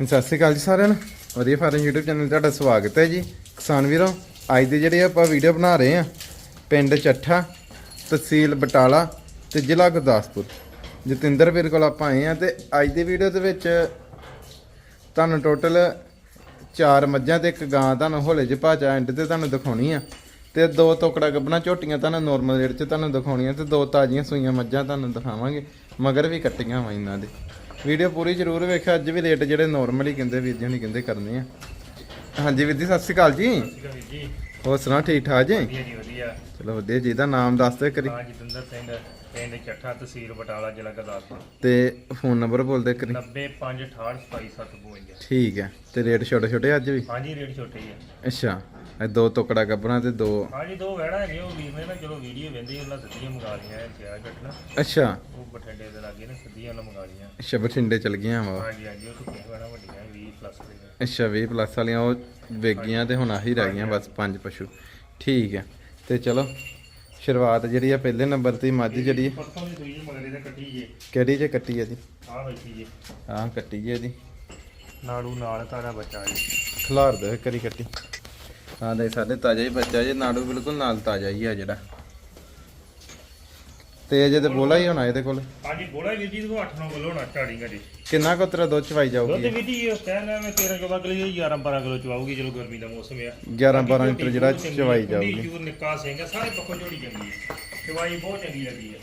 ਸਤਿ ਸ਼੍ਰੀ ਅਕਾਲ ਜੀ ਸਾਰਿਆਂ ਨੂੰ। ਵਧੀਆ ਫਾਰਮ YouTube ਚੈਨਲ ਤੁਹਾਡਾ ਸਵਾਗਤ ਹੈ ਜੀ। ਕਿਸਾਨ ਵੀਰੋ, ਅੱਜ ਦੇ ਜਿਹੜੇ ਆਪਾਂ ਵੀਡੀਓ ਬਣਾ ਰਹੇ ਆ ਪਿੰਡ ਚੱਠਾ, ਤਹਿਸੀਲ ਬਟਾਲਾ ਤੇ ਜ਼ਿਲ੍ਹਾ ਗੁਰਦਾਸਪੁਰ। ਜਤਿੰਦਰ ਵੀਰ ਕੋਲ ਆਪਾਂ ਆਏ ਆ ਤੇ ਅੱਜ ਦੀ ਵੀਡੀਓ ਦੇ ਵਿੱਚ ਤੁਹਾਨੂੰ ਟੋਟਲ ਚਾਰ ਮੱਝਾਂ ਤੇ ਇੱਕ ਗਾਂ ਤੁਹਾਨੂੰ ਹੋਲੇ 'ਚ ਭਾਜਾ ਐਂਡ ਤੇ ਤੁਹਾਨੂੰ ਦਿਖਾਉਣੀ ਆ। ਤੇ ਦੋ ਟੋਕੜਾ ਗੱਬਣਾ ਝੋਟੀਆਂ ਤੁਹਾਨੂੰ ਨੋਰਮਲ ਰੇਟ 'ਚ ਤੁਹਾਨੂੰ ਦਿਖਾਉਣੀਆਂ ਤੇ ਦੋ ਤਾਜ਼ੀਆਂ ਸੂਈਆਂ ਮੱਝਾਂ ਤੁਹਾਨੂੰ ਦਿਖਾਵਾਂਗੇ। ਮਗਰ ਵੀ ਕੱਟੀਆਂ ਵਾ ਇਹਨਾਂ ਦੇ। ਵੀਡੀਓ ਪੂਰੀ ਜ਼ਰੂਰ ਵੇਖਿਓ ਅੱਜ ਵੀ ਰੇਟ ਜਿਹੜੇ ਨਾਰਮਲ ਹੀ ਕਹਿੰਦੇ ਵੀਰ ਜੀ ਹੁਣੀ ਕਹਿੰਦੇ ਕਰਨੇ ਆ। ਹਾਂਜੀ ਵੀਰ ਜੀ ਸਤਿ ਸ਼੍ਰੀ ਅਕਾਲ ਜੀ। ਜੀ। ਹੋਰ ਸੁਣਾ ਠੀਕ ਠਾਕ ਜੀ? ਵਧੀਆ ਜੀ ਵਧੀਆ। ਚਲੋ ਵਧੀਆ ਜੀ ਦਾ ਨਾਮ ਦੱਸ ਦਿਓ ਕਰੀ ਹਾਂ ਜਤਿੰਦਰ ਸਿੰਘ ਪਿੰਡ ਚੱਠਾ ਤਹਿਸੀਲ ਬਟਾਲਾ ਜ਼ਿਲ੍ਹਾ ਗੁਰਦਾਸਪੁਰ। ਤੇ ਫੋਨ ਨੰਬਰ ਬੋਲ ਦੇ ਕਰੀ 9568275752 ਠੀਕ ਹੈ ਤੇ ਰੇਟ ਛੋਟੇ ਛੋਟੇ ਅੱਜ ਵੀ? ਹਾਂਜੀ ਰੇਟ ਛੋਟੇ ਹੀ ਆ। ਅੱਛਾ। ਇਹ ਦੋ ਟੋਕੜਾ ਗੱਬਣਾ ਤੇ ਦੋ। ਹਾਂਜੀ ਦੋ ਵਹਿੜਾ ਹੈਗੇ ਉਹ ਵੀਰ ਨੇ ਨਾ ਚਲੋ ਵੀਡੀਓ ਵੇਂਦੇ ਉਹਨਾਂ ਸਿੱਧੀਆਂ ਮੰਗਾ ਲਈਆਂ ਸਿਆ ਘਟਣਾ ਅੱਛਾ। ਉਹ ਬਠਿੰਡੇ ਦੇ ਲਾਗੇ ਨੇ ਸਿੱਧੀਆਂ ਉਹਨਾਂ ਮੰਗਾ ਲਈਆਂ। ਅੱਛਾ ਬਠਿੰਡੇ ਚਲ ਗਈਆਂ ਵਾ। ਹਾਂਜੀ ਹਾਂਜੀ ਉਹ ਸੁੱਕੀਆਂ ਵਹਿੜਾ ਵੱਡੀਆਂ 20 ਪਲੱਸ ਦੇ ਨੇ। ਅੱਛਾ 20 ਪਲੱਸ ਵਾਲੀਆਂ ਉਹ ਵੇਗੀਆਂ ਤੇ ਹੁਣ ਆਹੀ ਰਹਿ ਗਈਆਂ ਬਸ ਪੰਜ ਪਸ਼ੂ। ਠੀਕ ਹੈ ਤੇ ਚਲੋ ਸ਼ੁਰੂਆਤ ਜਿਹੜੀ ਆ ਪਹਿਲੇ ਨੰਬਰ ਤੇ ਮੱਝ ਜਿਹੜੀ ਹੈ ਪਰਸੋਂ ਦੀ ਸੂਈ ਮਗਰੇ ਤੇ ਕੱਟੀ ਜੇ। ਕਿਹੜੀ ਚ ਕੱਟੀ ਹੈ ਜੀ? ਆਹ ਬੈਠੀ ਜੇ। ਆਹ ਕੱਟੀ ਹੈ ਜੀ ਨਾੜੂ ਨਾਲ ਤਾਰਾ ਬੱਚਾ ਜੀ। ਖਿਲਾਰ ਦੇ ਕਰੀ ਕੱਟੀ। ਹਾਂ ਦੇ ਸਾਡੇ ਤਾਜ਼ਾ ਹੀ ਬੱਚਾ ਜੀ ਨਾੜੂ ਬਿਲਕੁਲ ਨਾਲ ਤਾਜ਼ਾ ਹੀ ਆ ਜਿਹੜਾ। ਤੇ ਅਜੇ ਤੇ ਬੋਲਾ ਹੀ ਹੋਣਾ ਇਹਦੇ ਕੋਲ। ਹਾਂਜੀ ਬੋਲਾ ਵੀਰ ਜੀ ਤੋਂ 8-9 ਕਿਲੋ ਹੋਣਾ ਸਟਾਰਟਿੰਗ ਅਜੇ ਕਿੰਨਾ ਕੁ ਤੇਰਾ ਦੁੱਧ ਚਵਾਈ ਦੁੱਧ ਜਾਊਗੀ ਵੀ ਜੀ ਕਹਿਣਾ ਮੈਂ 13 ਕਿਲੋ ਅਗਲੇ 11 12 ਕਿਲੋ ਚਵਾਉਗੀ ਚਲੋ ਗਰਮੀ ਦਾ ਮੌਸਮ ਆ। 11 12 ਲੀਟਰ ਜਿਹੜਾ ਚਵਾਈ ਜਾਊਗੀ। ਜੂਰ ਨਿੱਕਾ ਸਿੰਘ ਆ, ਸਾਰੇ ਪੱਖੋਂ ਝੋੜੀ ਚੰਗੀ ਹੈ ਚਵਾਈ ਬਹੁਤ ਚੰਗੀ ਲੱਗੀ ਹੈ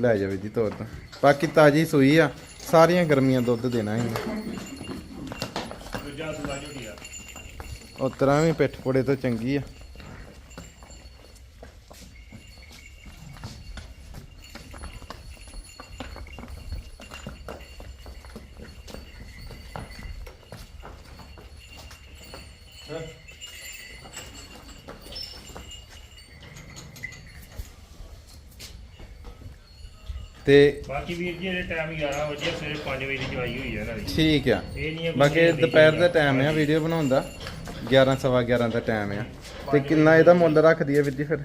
ਲੈ ਜਾਵੇ ਜੀ ਤੋਰ ਤਾਂ। ਬਾਕੀ ਤਾਜੀ ਸੂਈ ਆ ਸਾਰੀਆਂ ਗਰਮੀਆਂ ਦੁੱਧ ਦੇਣਾ ਹੀ ਦੂਜਾ ਸੂਆ ਆ ਉਹ ਤਰ੍ਹਾਂ ਵੀ ਪਿੱਠ ਪੋੜੇ ਤੋਂ ਚੰਗੀ ਆ। ਤੇ ਬਾਕੀ ਵੀਰ ਜੀ ਇਹਦੇ ਟਾਈਮ 11 ਵਜੇ ਸਵੇਰੇ 5 ਵਜੇ ਦੀ ਚਵਾਈ ਹੋਈ ਹੈ ਇਹਨਾਂ ਦੀ। ਠੀਕ ਆ। ਇਹ ਨਹੀਂ ਬਾਕੀ ਦੁਪਹਿਰ ਦਾ ਟਾਈਮ ਆ ਵੀਡੀਓ ਬਣਾਉਣ ਦਾ। 11 ਸਵਾ 11 ਦਾ ਟਾਈਮ ਆ। ਤੇ ਕਿੰਨਾ ਇਹਦਾ ਮੁੱਲ ਰੱਖਦੀ ਹੈ ਵੀਰ ਜੀ ਫਿਰ?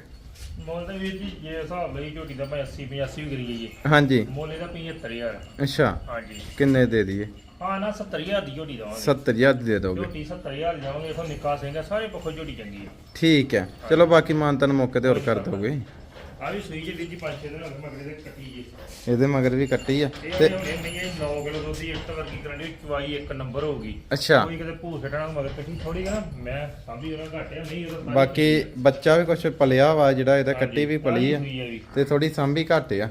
ਮੁੱਲ ਤਾਂ ਵੀਰ ਜੀ ਜੇ ਹਿਸਾਬ ਲਈ ਝੋਟੀ ਦਾ ਭਾਵੇਂ 80 85 ਵੀ ਕਰੀ ਜਾਈਏ। ਹਾਂਜੀ। ਮੁੱਲ ਇਹਦਾ 75000 ਅੱਛਾ। ਹਾਂਜੀ। ਕਿੰਨੇ ਦੇ ਦਈਏ? ਹਾਂ ਨਾ 70000 ਦੀ ਝੋਟੀ ਦਵਾਂਗੇ। 70000 ਦੀ ਦੇ ਦੋਗੇ। ਝੋਟੀ 70000 ਦੀ ਦਵਾਂਗੇ ਇਥੋਂ ਨਿੱਕਾ ਸਿੰਘ ਸਾਰੇ ਪੱਖੋਂ ਝੋਟੀ ਚੰਗੀ ਹੈ ਠੀਕ ਹੈ। ਚਲੋ ਬਾਕੀ ਮਾਨਤਨ ਮੌਕੇ ਤੇ ਹੋਰ ਕਰ ਦੋਗੇ। ਆ ਵੀ ਸੂਈ ਜੇ ਵੀਰ ਜੀ 5-6 ਦਿਨ ਹੋ ਗਏ ਮਗਰੇ ਦੇ ਕੱਟੀ ਜੇ ਇਹਦੇ ਮਗਰ ਵੀ ਕੱਟੀ ਆ ਇਹ ਤੇ ਹੁਣੇ ਨਹੀਂ ਹੈ 9 ਕਿਲੋ ਦੁੱਧ ਦੀ ਇੱਕ ਵਰਗੀ ਕਰਨ ਦੀ ਚਵਾਈ ਇੱਕ ਨੰਬਰ ਹੋਊਗੀ ਅੱਛਾ। ਕੋਈ ਕਿਤੇ ਭੂ ਛੱਡਣਾ ਮਗਰ ਕੱਟੀ ਥੋੜੀ ਨਾ ਮੈਂ ਸਾਂਭੀ ਉਹਨਾਂ ਘੱਟ ਆ ਨਹੀਂ ਉਹਦਾ ਬਾਕੀ ਬੱਚਾ ਵੀ ਕੁਛ ਪਲਿਆ ਵਾ ਜਿਹੜਾ ਇਹਦਾ ਕੱਟੀ ਵੀ ਪਲੀ ਆ। ਤੇ ਥੋੜੀ ਸਾਂਭੀ ਘੱਟ ਆ।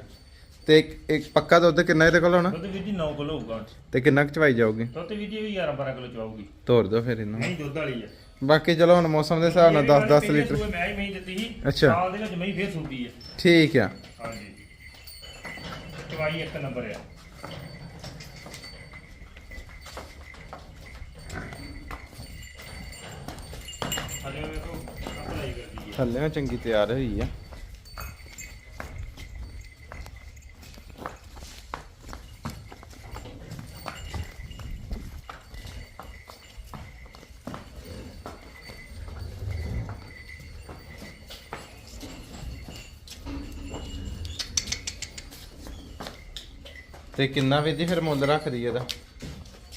ਤੇ ਇੱਕ- ਇੱਕ ਪੱਕਾ ਦੁੱਧ ਕਿੰਨਾ ਇਹਦੇ ਕੋਲ ਹੋਣਾ? ਦੁੱਧ ਵੀਰ ਜੀ 9 ਕਿਲੋ ਹੋਊਗਾ। ਤੇ ਕਿੰਨਾ ਕੁ ਚਵਾਈ ਜਾਊਗੀ? ਦੁੱਧ ਵੀਰ ਜੀ ਵੀ 11 12 ਕਿਲੋ ਚਵਾਊਗੀ। ਤੋਰ ਦਿਓ ਫਿਰ ਇਹਨੂੰ। ਨਹੀਂ ਦੁੱਧ ਵਾਲੀ ਆ। ਬਾਕੀ ਚਲੋ ਹੁਣ ਮੌਸਮ ਦੇ ਹਿਸਾਬ ਨਾਲ 10 10 ਲੀਟਰ। ਸੂਏ ਮੈਂ ਹੀ ਮੈਂ ਦਿੱਤੀ ਸੀ। ਅੱਛਾ। ਸਾਲ ਦੇ ਵਿੱਚ ਮੈਂ ਹੀ ਫੇਰ ਸੂਪੀ ਹੈ ਠੀਕ ਆ। ਹਾਂਜੀ। ਚਵਾਈ ਇੱਕ ਨੰਬਰ ਆ। ਹਲੇ ਵੇਖੋ ਅਪਲਾਈ ਕਰਦੀ ਹੈ ਥੱਲੇ ਚੰਗੀ ਤਿਆਰ ਹੋਈ ਆ। ਤੇ ਕਿੰਨਾ ਵੀ ਜੀ ਫਿਰ ਮੁੱਲ ਰੱਖਦੀ ਇਹਦਾ?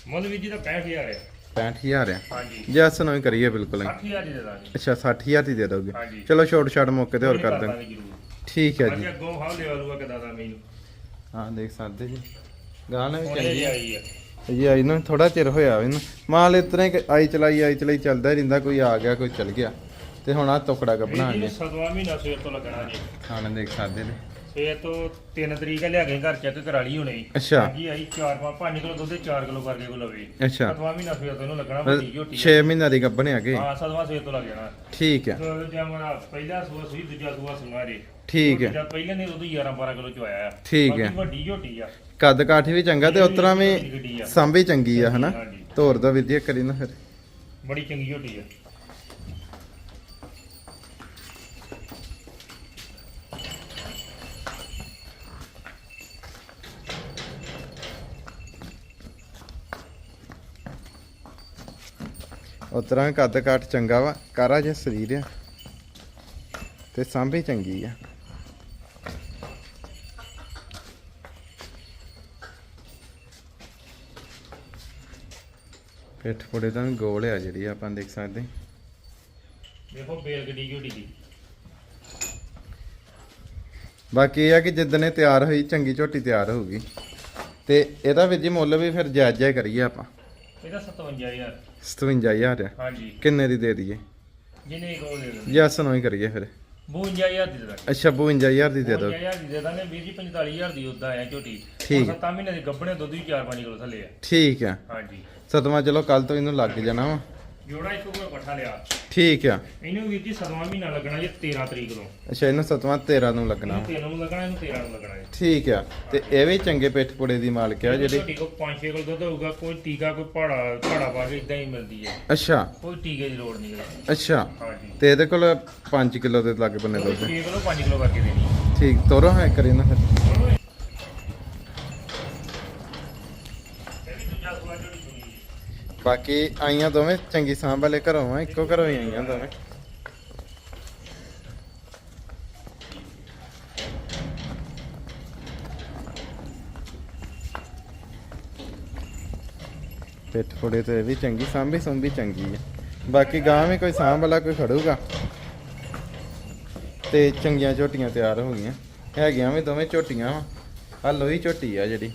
ਮੁੱਲ ਵੀਰ ਜੀ ਦਾ 65000 ਆ। 65000 ਆ। ਹਾਂਜੀ। ਜੈਸ ਨੂੰ ਹੀ ਕਰੀਏ ਬਿਲਕੁਲ ਹੀ। 60000 ਦੀ ਦੇ ਦਾਂਗੇ। ਅੱਛਾ 60000 ਦੀ ਦੇ ਦੋਗੇ। ਹਾਂਜੀ। ਚਲੋ ਛੋਟ ਛਾਟ ਮੌਕੇ ਤੇ ਹੋਰ ਕਰ ਦਾਂਗੇ। ਠੀਕ ਹੈ ਜੀ। ਅੱਗੋਂ ਹਾਲ ਲੈ ਲੂਗਾ ਕਿਦਾਂ ਦਾ ਮੈਨੂੰ ਹਾਂ ਦੇਖ ਸਕਦੇ ਜੀ। ਗਾਣਾ ਵੀ ਹੁਣੇ ਚੰਗੀ ਜੀ ਹੈ ਆਈ ਆ। ਜੀ ਆਈ ਨੂੰ ਥੋੜਾ ਚਿਰ ਹੋਇਆ ਇਹਨੂੰ ਮਾਲ ਇਤਨੇ ਕਿ ਆਈ ਚਲਾਈ ਆਈ ਚਲਾਈ ਚੱਲਦਾ ਹੀ ਰਹਿੰਦਾ ਕੋਈ ਆ ਗਿਆ ਕੋਈ ਚਲ ਗਿਆ। ਤੇ ਹੁਣ ਆ ਟੁਕੜਾ ਵੀਰ ਜੀ ਨੇ ਨੂੰ ਸਤਵਾਂ ਮਹੀਨਾ ਸਵੇਰ ਤੋਂ ਲੱਗਣਾ ਜੀ ਖਾਣੇ ਦੇਖ ਸਕਦੇ ਨੇ ਸਵੇਰ ਤੋਂ 3 ਤਰੀਕ ਲਿਆ ਕੇ ਘਰ ਚੈੱਕ ਕਰਾ ਲਈ ਹੁਣੇ। ਅੱਛਾ। ਜੀ ਆਈ 4 5 ਕਿਲੋ ਦੁੱਧ 4 ਕਿਲੋ ਕਰਕੇ ਕੋ ਲਵੇ। ਅੱਛਾ। ਸਤਵਾਂ ਮਹੀਨਾ ਸਵੇਰ ਤੋਂ ਇਹਨੂੰ ਲੱਗਣਾ ਵੱਡੀ ਝੋਟੀ 6 ਮਹੀਨਿਆਂ ਦੀ ਗੱਭਣ ਹੈਗੇ ਹਾਂ ਸਤਵਾਂ ਸਵੇਰ ਤੋਂ ਲੱਗ ਜਾਣਾ। ਠੀਕ ਹੈ ਸੋ ਜਮਾ ਪਹਿਲਾ ਸੂਆ ਸੂਈ ਦੂਜਾ ਸੂਆ ਸੁਣਾ ਰੇ ਠੀਕ ਹੈ ਜਾਂ ਪਹਿਲੇ ਨੇ ਦੁੱਧ 11 12 ਕਿਲੋ ਚ ਆਇਆ ਆ। ਠੀਕ ਹੈ। ਵੱਡੀ ਝੋਟੀ ਆ। ਕੱਦ ਕਾਠੀ ਵੀ ਚੰਗਾ ਤੇ ਉਤਰਾ ਵੀ ਆ। ਸਾਂਭੀ ਚੰਗੀ ਆ ਹਨਾ। ਤੋਰ ਦਾ ਵਿਦਿਆ ਕਰੀ ਨਾ ਫਿਰ। ਬੜੀ ਚੰਗੀ ਝੋਟੀ ਆ। ਉਤਰਾ ਕੱਦ ਕਾਠ ਚੰਗਾ ਵਾ ਕਾਰਾ ਜਿਹਾ ਸਰੀਰ ਆ। ਤੇ ਸਾਂਭੀ ਚੰਗੀ ਆ। ਪਿੱਠ ਤਾਂ ਵੀ ਗੋਲ ਆ ਜਿਹੜੀ ਆਪਾਂ ਦੇਖ ਸਕਦੇ। ਦੇਖੋ ਬੇਲ ਗੱਡੀ ਝੋਟੀ ਦੀ ਬਾਕੀ ਇਹ ਆ ਕਿ ਜਿੱਦਣੇ ਤਿਆਰ ਹੋਈ ਚੰਗੀ ਝੋਟੀ ਤਿਆਰ ਹੋਊਗੀ। ਤੇ ਇਹਦਾ ਵੀ ਜੀ ਮੁੱਲ ਵੀ ਫਿਰ ਜਾਇਜ਼ ਜਾਇਜ਼ ਕਰੀਏ ਆਪਾਂ। ਇਹਦਾ 57000 57000 ਆ। ਹਾਂਜੀ। ਕਿੰਨੇ ਦੀ ਦੇ ਦਈਏ? ਜਿੰਨੇ ਕੋ ਦੇ ਦਿੰਦੇ ਯੈਸ ਨੋ ਹੀ ਕਰੀਏ ਫਿਰ। 52000 ਦੀ ਦੇ ਦਾਂਗੇ ਅੱਛਾ 52000 ਦੀ ਦੇ ਦਿਓ। 52000 ਦੀ ਦੇ ਦਾਂਗੇ ਵੀਰ ਜੀ 45000 ਦੀ ਉਦਾਂ ਆ ਝੋਟੀ। ਠੀਕ। 7 ਮਹੀਨੇ ਦੇ ਗੱਭਣੇ ਦੁੱਧ ਵੀ 4-5 ਕਿਲੋ ਥੱਲੇ ਆ। ਠੀਕ ਆ। ਹਾਂਜੀ। ਸਤਵਾਂ ਚਲੋ ਕੱਲ ਤੋਂ ਇਹਨੂੰ ਲੱਗ ਜਾਣਾ ਵਾ। ਜੋੜਾ ਇੱਕ ਕੋਲ ਇਕੱਠਾ ਲਿਆ। ਠੀਕ ਆ। ਇਹਨੂੰ ਵੀਰ ਜੀ 7ਵਾਂ ਮਹੀਨਾ ਲੱਗਣਾ ਜੀ 13 ਤਰੀਕ ਨੂੰ। ਅੱਛਾ ਇਹਨੂੰ ਸਤਵਾਂ 13 ਨੂੰ ਲੱਗਣਾ। ਇਹਨੂੰ 13 ਨੂੰ ਲੱਗਣਾ ਇਹਨੂੰ 13 ਨੂੰ ਲੱਗਣਾ ਜੀ। ਠੀਕ ਆ। ਤੇ ਇਹ ਵੀ ਚੰਗੇ ਪਿੱਠ ਪੁੜੇ ਦੀ ਮਾਲਕ ਆ ਜਿਹੜੀ ਝੋਟੀ ਕੋ 5-6 ਕਿਲੋ ਦੁੱਧ ਹੋਊਗਾ ਕੋਈ ਟੀਕਾ ਕੋਈ ਪਾੜਾ ਪਾੜਾ ਪਾ ਕੇ ਇਦਾਂ ਹੀ ਮਿਲਦੀ ਹੈ ਅੱਛਾ। ਕੋਈ ਟੀਕੇ ਦੀ ਲੋੜ ਨਹੀਂ ਹੈ ਅੱਛਾ। ਹਾਂਜੀ। ਤੇ ਇਹਦੇ ਕੋਲ 5 ਕਿਲੋ ਦੇ ਲੱਗ ਬੰਨੇ ਦੁੱਧ। 6 ਕਿਲੋ 5 ਕਿਲੋ ਕਰਕੇ ਦੇਣੀ। ਠੀਕ ਤੋਰੋ ਹੈ ਕਰੀ ਨਾ ਫਿਰ ਇਹ ਵੀ ਦੂਜਾ ਸੂਆ ਝੋਟੀ ਸੁਣੀ ਜੀ। ਬਾਕੀ ਆਈਆਂ ਦੋਵੇਂ, ਚੰਗੀ ਸਾਂਭ ਵਾਲੇ ਘਰੋਂ ਆ, ਇੱਕੋ ਘਰੋਂ ਹੀ ਆਈਆਂ ਦੋਵੇਂ। ਪਿੱਠ ਫੋੜੇ ਤੇ ਇਹ ਵੀ ਚੰਗੀ, ਸਾਂਭੀ ਸੁੰਭੀ ਚੰਗੀ ਹੈ ਬਾਕੀ ਗਾਂ ਵੀ ਕੋਈ ਸਾਂਭ ਵਾਲਾ ਕੋਈ ਖੜੂਗਾ। ਤੇ ਚੰਗੀਆਂ ਝੋਟੀਆਂ ਤਿਆਰ ਹੋ ਗਈਆਂ। ਹੈਗੀਆਂ ਵੀ ਦੋਵੇਂ ਝੋਟੀਆਂ ਵਾ। ਆ ਲੋਹੀ ਝੋਟੀ ਆ ਜਿਹੜੀ।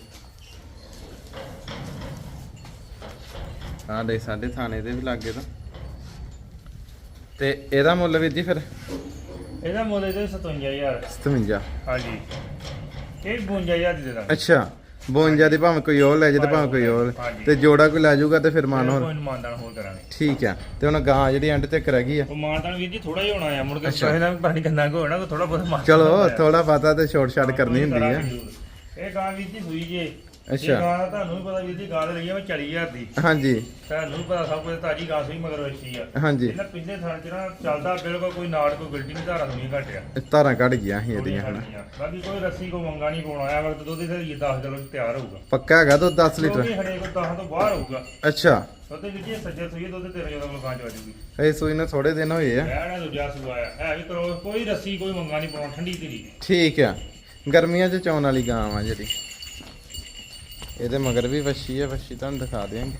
ਆ ਦੇ ਸਾਡੇ ਥਾਣੇ ਦੇ ਵੀ ਲੱਗੇ ਤਾਂ। ਤੇ ਇਹਦਾ ਮੁੱਲ ਵੀ ਜੀ ਫਿਰ? ਇਹਦਾ ਮੁੱਲ ਇਹਦੇ 57000 57 ਹਾਂਜੀ। ਇਹ 52000 ਦੀ ਦੇ ਦਾਂਗੇ। ਅੱਛਾ 52 ਦੀ ਭਾਵੇਂ ਕੋਈ ਹੋਰ ਲੈ ਜੇ ਤੇ ਭਾਵੇਂ ਕੋਈ ਹੋਰ। ਹਾਂਜੀ। ਤੇ ਜੋੜਾ ਕੋਈ ਲੈ ਜਾਊਗਾ ਤੇ ਫਿਰ ਮਾਨ ਹੋਰ। ਕੋਈ ਮਾਨਦਾਨ ਹੋਰ ਕਰਾਂਗੇ। ਠੀਕ ਆ। ਤੇ ਹੁਣ ਗਾਂ ਜਿਹੜੀ ਐਂਡ ਤੇ ਰਹਿ ਗਈ ਆ। ਉਹ ਮਾਨਦਾਨ ਵੀਰ ਜੀ ਥੋੜਾ ਹੀ ਹੋਣਾ ਆ ਮੁੜ ਕੇ। ਪੈਸੇ ਦਾ ਵੀ ਪਤਾ ਨਹੀਂ ਕਿੰਨਾ ਕੁ ਹੋਣਾ ਥੋੜਾ ਬਹੁਤ ਮਾਨਦਾਨ ਚਲੋ। ਥੋੜਾ ਪਤਾ ਤੇ ਛੋਟ ਛਾਟ ਕਰਨੀ ਹੁੰਦੀ ਆ। ਇਹ ਗਾਂ ਵੀਰ ਜੀ ਸੂਈ ਜੇ। ਅੱਛਾ। ਇਹ ਗਾਂ ਦਾ ਤੁਹਾਨੂੰ ਵੀ ਪਤਾ ਵੀਰ ਜੀ ਗਾਂ ਦੇ ਲਈ ਆ ਮੈਂ 40000 ਦੀ। ਹਾਂਜੀ। ਤੁਹਾਨੂੰ ਵੀ ਪਤਾ ਸਭ ਕੁਝ ਤਾਜੀ ਗਾਂ ਸੂਈ ਮਗਰ ਵੱਛੀ ਆ। ਹਾਂਜੀ। ਇਹਨਾਂ ਪਿਛਲੇ ਥਾਂ ਚ ਨਾ ਚੱਲਦਾ ਬਿਲਕੁਲ ਕੋਈ ਨਾੜ ਕੋਈ ਗਿਲਟੀ ਨਹੀਂ ਧਾਰਾ ਨਹੀਂ ਘਟਿਆ ਧਾਰਾਂ ਕੱਢ ਗਈਆਂ ਸੀ ਇਹਦੀਆਂ ਹਨਾ। ਬਾਕੀ ਕੋਈ ਰੱਸੀ ਕੋ ਮੰਗਾ ਨਹੀਂ ਪਾਉਣਾ ਆ ਵਕਤ ਦੁੱਧ ਦੇ 10 ਕਿਲੋ ਤਿਆਰ ਹੋਊਗਾ। ਪੱਕਾ ਹੈਗਾ ਦੁੱਧ 10 ਲੀਟਰ? ਕਿਉਂਕਿ ਹੜੇ ਕੋ 10 ਤੋਂ ਬਾਹਰ ਹੋਊਗਾ। ਅੱਛਾ। ਦੁੱਧ ਵਿੱਚ ਇਹ ਸੱਜੇ ਸੂਈ ਦੁੱਧ 13 14 ਕਿਲੋ ਗਾਂ ਚ ਵਾਜੂਗੀ ਇਹ ਸੂਈ ਨੂੰ ਥੋੜੇ ਦਿਨ ਹੋਏ ਆ। ਰਹਿਣਾ ਦੂਜਾ ਸੂਆ ਆ। ਹੈ ਵੀ ਕਰੋ ਕੋਈ ਰੱਸੀ ਕੋਈ ਮੰਗਾ ਨਹੀਂ ਪਾਉਣਾ ਠੰਡੀ ਤੇਰੀ। ਠੀਕ ਆ। ਗਰਮੀਆਂ 'ਚ ਚੌਣ ਵਾਲੀ ਗਾਂ ਆ ਜਿਹੜੀ। ਇਹਦੇ ਮਗਰ ਵੀ ਵੱਛੀ ਹੈ ਵੱਛੀ ਤੁਹਾਨੂੰ ਦਿਖਾ ਦਿਆਂਗੇ।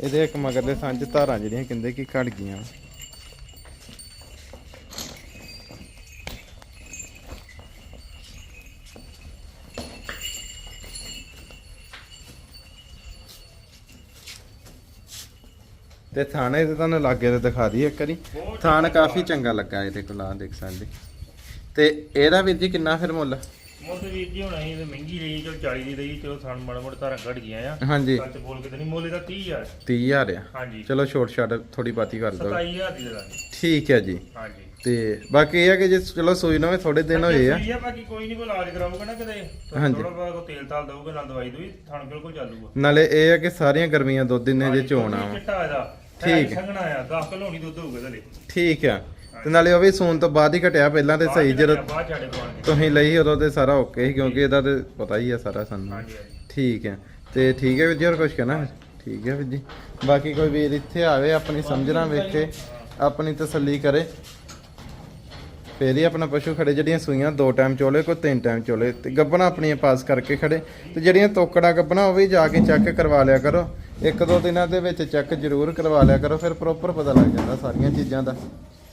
ਇਹਦੇ ਇੱਕ ਮਗਰ ਦੇ ਸੰਜ ਧਾਰਾਂ ਜਿਹੜੀਆਂ ਕਹਿੰਦੇ ਕਿ ਘਟ ਗਈਆਂ। ਤੇ ਥਾਣੇ ਤੇ ਤੁਹਾਨੂੰ ਲਾਗੇ ਤੇ ਦਿਖਾ ਦਈਏ ਇੱਕ ਵਾਰੀ। ਬਹੁਤ ਥਾਣ ਕਾਫੀ ਚੰਗਾ ਲੱਗਾ ਇਹਦੇ ਕੋਲ ਆ ਦੇਖ ਸਕਦੇ। ਤੇ ਇਹਦਾ ਵੀਰ ਜੀ ਕਿੰਨਾ ਫਿਰ ਮੁੱਲ? ਮੁੱਲ ਵੀਰ ਜੀ ਹੁਣ ਅਸੀਂ ਤੇ ਮਹਿੰਗੀ ਲਈ ਚਲੋ 40 ਦੀ ਲਈ ਚਲੋ ਸਾਨੂੰ ਮਾੜਾ ਮੋਟਾ ਧਾਰਾਂ ਘਟ ਗਈਆਂ ਆ। ਹਾਂਜੀ। ਸੱਚ ਬੋਲ ਕੇ ਤੇ ਨਹੀਂ ਮੁੱਲ ਇਹਦਾ 30000 30000 ਆ। ਹਾਂਜੀ। ਚਲੋ ਛੋਟ ਛਾਟ ਥੋੜੀ ਬਾਤੀ ਕਰ ਦੋ 27000 ਦੀ ਦੇ ਦਾਂਗੇ ਠੀਕ ਹੈ ਜੀ। ਹਾਂਜੀ। ਤੇ ਬਾਕੀ ਇਹ ਹੈ ਕਿ ਜੇ ਚਲੋ ਸੂਈ ਨਵੇਂ ਥੋੜੇ ਦਿਨ ਹੋਏ ਆ। ਸਹੀ ਆ ਬਾਕੀ ਕੋਈ ਨਹੀਂ ਕੋਈ ਇਲਾਜ ਕਰਾਊਗਾ ਨਾ ਕਿਤੇ। ਹਾਂਜੀ। ਥੋੜਾ ਬਹੁਤ ਕੋਈ ਤੇਲ ਤਾਲ ਦਊਗਾ ਨਾਲ ਦਵਾਈ ਦੂਈ ਥਣ ਬਿਲਕੁਲ ਚਾਲੂਗਾ। ਨਾਲੇ ਇਹ ਹੈ ਕਿ ਸਾਰੀਆਂ ਗਰਮੀਆਂ ਦੁੱਧ ਦਿਨੇ ਜੇ ਚੋਣਾ ਵਾ ਠੀਕ ਸੰਘਣਾ ਆ 10 ਕਿਲੋ ਨਹੀਂ ਦੁੱਧ ਹੋਊਗਾ ਇਹਦੇ ਠੀਕ ਆ। ਤੇ ਨਾਲੇ ਉਹ ਵੀ ਸੂਣ ਤੋਂ ਬਾਅਦ ਹੀ ਘਟਿਆ ਪਹਿਲਾਂ ਤੇ ਸਹੀ ਜਦੋਂ ਬਾਅਦ ਤੁਸੀਂ ਲਈ ਉਦੋਂ ਤੇ ਸਾਰਾ ਓਕੇ ਸੀ ਕਿਉਂਕਿ ਇਹਦਾ ਤੇ ਪਤਾ ਹੀ ਆ ਸਾਰਾ ਸਾਨੂੰ। ਹਾਂਜੀ ਹਾਂਜੀ। ਠੀਕ ਹੈ। ਤੇ ਠੀਕ ਹੈ ਵੀਰ ਜੀ ਹੋਰ ਕੁਝ ਕਹਿਣਾ? ਠੀਕ ਹੈ ਵੀਰ ਜੀ। ਬਾਕੀ ਕੋਈ ਵੀਰ ਇੱਥੇ ਆਵੇ ਆਪਣੀ ਸਮਝਣਾ ਵੇਖੇ ਆਪਣੀ ਤਸੱਲੀ ਕਰੇ। ਫੇਰ ਹੀ ਆਪਣਾ ਪਸ਼ੂ ਖੜੇ ਜਿਹੜੀਆਂ ਸੂਈਆਂ ਦੋ ਟਾਈਮ ਚੋਲੇ ਕੋਈ ਤਿੰਨ ਟਾਈਮ ਚੋਲੇ ਤੇ ਗੱਬਣਾ ਆਪਣੀਆਂ ਪਾਸ ਕਰਕੇ ਖੜੇ। ਤੇ ਜਿਹੜੀਆਂ ਤੋਕੜਾ ਗੱਬਣਾ ਉਹ ਵੀ ਜਾ ਕੇ ਚੈੱਕ ਕਰਵਾ ਲਿਆ ਕਰੋ। ਇੱਕ ਦੋ ਦਿਨਾਂ ਦੇ ਵਿੱਚ ਚੈੱਕ ਜ਼ਰੂਰ ਕਰਵਾ ਲਿਆ ਕਰੋ ਫਿਰ ਪ੍ਰੋਪਰ ਪਤਾ ਲੱਗ ਜਾਂਦਾ ਸਾਰੀਆਂ ਚੀਜ਼ਾਂ ਦਾ।